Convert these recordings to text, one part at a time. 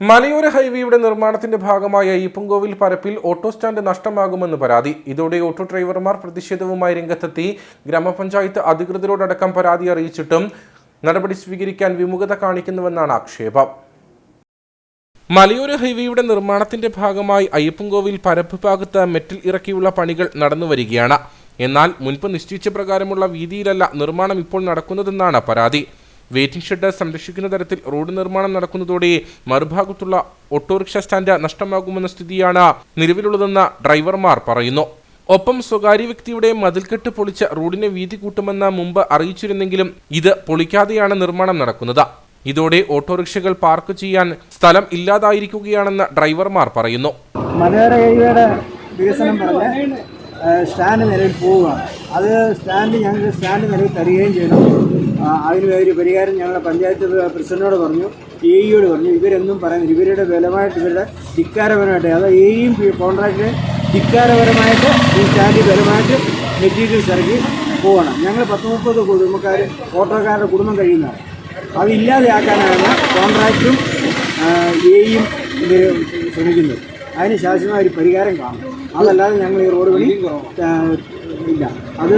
മലയോര ഹൈവേയുടെ നിർമ്മാണത്തിന്റെ ഭാഗമായ ഈപ്പുങ്കോവിൽ പരപ്പിൽ ഓട്ടോ സ്റ്റാൻഡ് നഷ്ടമാകുമെന്ന് പരാതി. ഇതോടെ ഓട്ടോ ഡ്രൈവർമാർ പ്രതിഷേധവുമായി രംഗത്തെത്തി ഗ്രാമപഞ്ചായത്ത് അധികൃതരോടടക്കം പരാതി അറിയിച്ചിട്ടും നടപടി സ്വീകരിക്കാൻ വിമുഖത കാണിക്കുന്നുവെന്നാണ് ആക്ഷേപം. മലയോര ഹൈവേയുടെ നിർമ്മാണത്തിന്റെ ഭാഗമായി അയ്യപ്പൻകോവിൽ പരപ്പ് ഭാഗത്ത് മെറ്റൽ ഇറക്കിയുള്ള പണികൾ നടന്നുവരികയാണ് എന്നാൽ മുൻപ് നിശ്ചയിച്ച പ്രകാരമുള്ള വീതിയിലല്ല നിർമ്മാണം ഇപ്പോൾ നടക്കുന്നതെന്നാണ് പരാതി. വെയിറ്റിംഗ് ഷെഡ് സംരക്ഷിക്കുന്ന തരത്തിൽ റോഡ് നിർമ്മാണം നടക്കുന്നതോടെ മറുഭാഗത്തുള്ള ഓട്ടോറിക്ഷ സ്റ്റാൻഡ് നഷ്ടമാകുമെന്ന സ്ഥിതിയാണ് നിലവിലുള്ളതെന്ന് ഡ്രൈവർമാർ പറയുന്നു. ഒപ്പം സ്വകാര്യ വ്യക്തിയുടെ മതിൽക്കെട്ട് പൊളിച്ച് റോഡിനെ വീതി കൂട്ടുമെന്ന് മുമ്പ് അറിയിച്ചിരുന്നെങ്കിലും ഇത് പൊളിക്കാതെയാണ് നിർമ്മാണം നടക്കുന്നത്. ഇതോടെ ഓട്ടോറിക്ഷകൾ പാർക്ക് ചെയ്യാൻ സ്ഥലം ഇല്ലാതായിരിക്കുകയാണെന്ന് ഡ്രൈവർമാർ പറയുന്നു. സ്റ്റാൻഡ് നിലവിൽ പോവുകയാണ്. അത് സ്റ്റാൻഡ് ഞങ്ങൾക്ക് സ്റ്റാൻഡ് നിലവിൽ തരികയും ചെയ്യണം അതിന് ഒരു പരിഹാരം ഞങ്ങളുടെ പഞ്ചായത്ത് പ്രസിഡന്റിനോട് പറഞ്ഞു എ ഇയോട് പറഞ്ഞു ഇവരെന്നും പറയുന്നില്ല ഇവരുടെ ബലമായിട്ട് ഇവരുടെ ധിക്കാരപരമായിട്ട് അതായത് എയും കോൺട്രാക്ടർ ധിക്കാരപരമായിട്ട് ഈ സ്റ്റാൻഡ് ബലമായിട്ട് മെറ്റീരിയൽസ് ഇറക്കി പോകണം. ഞങ്ങൾ പത്ത് മുപ്പത് കുടുംബക്കാർ ഓട്ടോക്കാരുടെ കുടുംബം കഴിയുന്നതാണ്. അതില്ലാതെയാക്കാനാണ് കോൺട്രാക്റ്റും എയും ഇവർ ശ്രമിക്കുന്നത്. അതിന് ശാശ്വതമായ ഒരു പരിഹാരം കാണും അതല്ലാതെ ഞങ്ങൾ ഈ റോഡ് ആ, ഇല്ല. അത്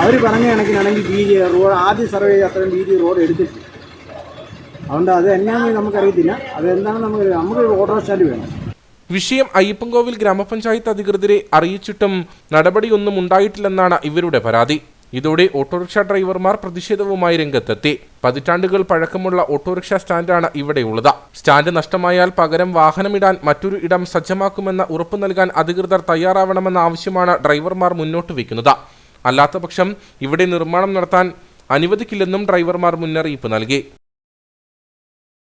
അവർ പറഞ്ഞ കണക്കിനാണെങ്കിൽ വീതി റോഡ് ആദ്യ സർവേ അത്രയും വീതി റോഡ് എടുത്തിട്ട്. അതുകൊണ്ട് അത് എന്നാണെന്ന് നമുക്കറിയത്തില്ല. അത് എന്താണ് നമുക്ക് നമുക്ക് ഓട്ടോ സ്റ്റാൻഡ് വേണം. വിഷയം അയ്യപ്പൻകോവിൽ ഗ്രാമപഞ്ചായത്ത് അധികൃതരെ അറിയിച്ചിട്ടും നടപടിയൊന്നും ഉണ്ടായിട്ടില്ലെന്നാണ് ഇവരുടെ പരാതി. ഇതോടെ ഓട്ടോറിക്ഷ ഡ്രൈവർമാർ പ്രതിഷേധവുമായി രംഗത്തെത്തി. പതിറ്റാണ്ടുകൾ പഴക്കമുള്ള ഓട്ടോറിക്ഷ സ്റ്റാൻഡാണ് ഇവിടെയുള്ളത്. സ്റ്റാൻഡ് നഷ്ടമായാൽ പകരം വാഹനമിടാൻ മറ്റൊരു ഇടം സജ്ജമാക്കുമെന്ന ഉറപ്പു നൽകാൻ അധികൃതർ തയ്യാറാവണമെന്ന ആവശ്യമാണ് ഡ്രൈവർമാർ മുന്നോട്ട് വയ്ക്കുന്നത്. അല്ലാത്തപക്ഷം ഇവിടെ നിർമ്മാണം നടത്താൻ അനുവദിക്കില്ലെന്നും ഡ്രൈവർമാർ മുന്നറിയിപ്പ് നൽകി.